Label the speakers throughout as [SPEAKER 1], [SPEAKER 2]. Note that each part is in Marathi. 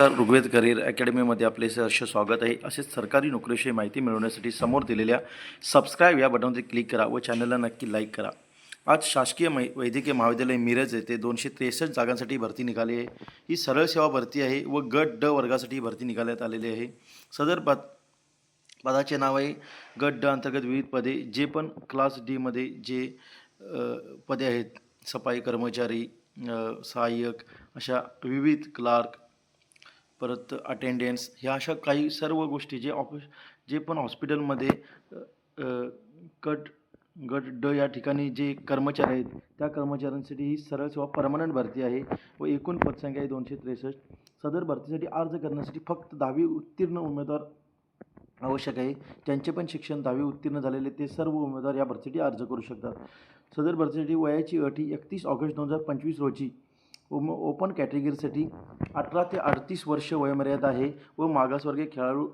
[SPEAKER 1] ऋग्वेद करिअर अकॅडमीमध्ये आपले सहर्ष स्वागत आहे. असेच सरकारी नोकरीविषयी माहिती मिळवण्यासाठी समोर दिलेल्या सबस्क्राईब या बटनवरती क्लिक करा व चॅनलला नक्की लाईक करा. आज शासकीय मै वैद्यकीय महाविद्यालय मिरज येथे दोनशे त्रेसष्ट जागांसाठी भरती निघाली आहे. ही सरळ सेवा भरती आहे व गट ड वर्गासाठी भरती निघाल्यात आलेली आहे. सदर पद पदाचे नाव आहे गट ड अंतर्गत विविध पदे जे पण क्लास डीमध्ये जे पदे आहेत सफाई कर्मचारी सहाय्यक अशा विविध क्लार्क परत अटेंडन्स ह्या अशा काही सर्व गोष्टी जे ऑफिस जे पण हॉस्पिटलमध्ये कट गट गट ड या ठिकाणी जे कर्मचारी आहेत त्या कर्मचाऱ्यांसाठी ही सरळ सेवा परमनंट भरती आहे व एकूण पदसंख्या आहे दोनशे त्रेसष्ट. सदर भरतीसाठी अर्ज करण्यासाठी फक्त दहावी उत्तीर्ण उमेदवार आवश्यक आहे. ज्यांचे पण शिक्षण दहावी उत्तीर्ण झालेले ते सर्व उमेदवार या भरतीसाठी अर्ज करू शकतात. सदर भरतीसाठी वयाची अटी एकतीस ऑगस्ट दोन हजार पंचवीस रोजी. ओम ओपन कॅटेगरीसाठी अठरा ते अडतीस वर्ष वयोमर्यादा आहे व मागासवर्गीय खेळाडू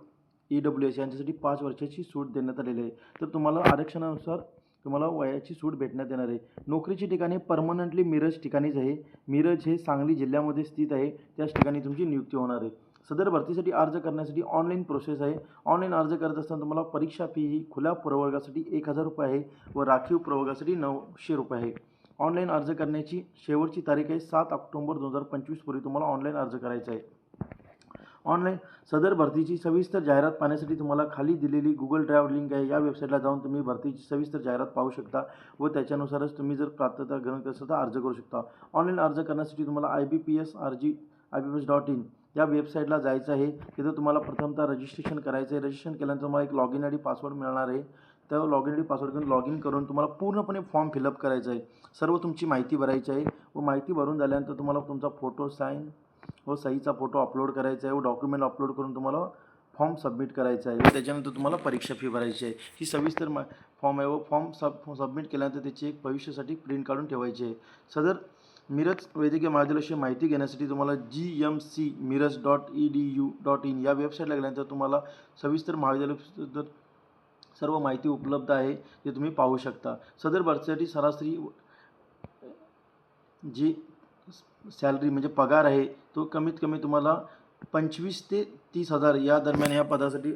[SPEAKER 1] ई डब्ल्यू एस यांच्यासाठी पाच वर्षाची सूट देण्यात आलेली आहे. तर तुम्हाला आरक्षणानुसार तुम्हाला वयाची सूट भेटण्यात येणार आहे. नोकरीची ठिकाणी परमनंटली मिरज ठिकाणीच आहे. मिरज हे सांगली जिल्ह्यामध्ये स्थित आहे. त्याच ठिकाणी तुमची नियुक्ती होणार आहे. सदर भरतीसाठी अर्ज करण्यासाठी ऑनलाईन प्रोसेस आहे. ऑनलाईन अर्ज करत असताना तुम्हाला परीक्षा फी ही खुल्या प्रवर्गासाठी एक हजार रुपये आहे व राखीव प्रवर्गासाठी नऊशे रुपये आहे. ऑनलाईन अर्ज करण्याची शेवटची तारीख आहे सात ऑक्टोंबर दोन हजार पंचवीसपूर्वी तुम्हाला ऑनलाईन अर्ज करायचा आहे. ऑनलाईन सदर भरतीची सविस्तर जाहिरात पाहण्यासाठी तुम्हाला खाली दिलेली गुगल ड्राईव्ह लिंक आहे. या वेबसाईटला जाऊन तुम्ही भरतीची सविस्तर जाहिरात पाहू शकता व त्याच्यानुसारच तुम्ही जर पात्रता ग्रहण करत असाल तर अर्ज करू शकता. ऑनलाईन अर्ज करण्यासाठी तुम्हाला I B P S R G I B P S dot in या वेबसाईटला जायचं आहे. तिथं तुम्हाला प्रथमतः रजिस्ट्रेशन करायचं आहे. रजिस्ट्रेशन केल्यानंतर तुम्हाला एक log in I D password मिळणार आहे. त्या log in I D password घेऊन लॉग इन करून तुम्हाला पूर्णपणे फॉर्म फिलअप करायचा आहे. सर्व तुमची माहिती भरायची आहे. व माहिती भरून झाल्यानंतर तुम्हाला तुमचा फोटो साईन व सहीचा फोटो अपलोड करायचा आहे व डॉक्युमेंट अपलोड करून तुम्हाला फॉर्म सबमिट करायचा आहे. त्याच्यानंतर तुम्हाला परीक्षा फी भरायची आहे. ही सविस्तर मा फॉर्म आहे व फॉर्म सब सबमिट केल्यानंतर त्याची एक भविष्यासाठी प्रिंट काढून ठेवायची आहे. सदर मिरज वैद्यकीय महाविद्यालयाची माहिती घेण्यासाठी तुम्हाला G M C Miraj dot E D U dot in या वेबसाईटला गेल्यानंतर तुम्हाला सविस्तर महाविद्यालय सर्व माहिती उपलब्ध आहे ते तुम्ही पाहू शकता. सदर भरतीसाठी सरासरी जी सॅलरी म्हणजे पगार आहे तो कमीत कमी तुम्हाला पंचवीस ते तीस हजार या दरम्यान या पदासाठी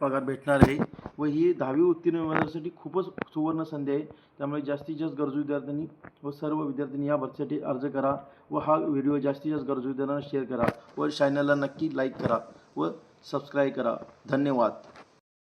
[SPEAKER 1] पगार भेटणार आहे व ही दहावी उत्तीर्ण विभागासाठी खूपच सुवर्ण संधी आहे. त्यामुळे जास्तीत जास्त गरजू विद्यार्थ्यांनी व सर्व विद्यार्थ्यांनी या भरतीसाठी अर्ज करा व हा व्हिडिओ जास्तीत जास्त गरजू विद्यार्थ्यांना शेअर करा व चॅनलला नक्की लाईक करा व सबस्क्राईब करा. धन्यवाद.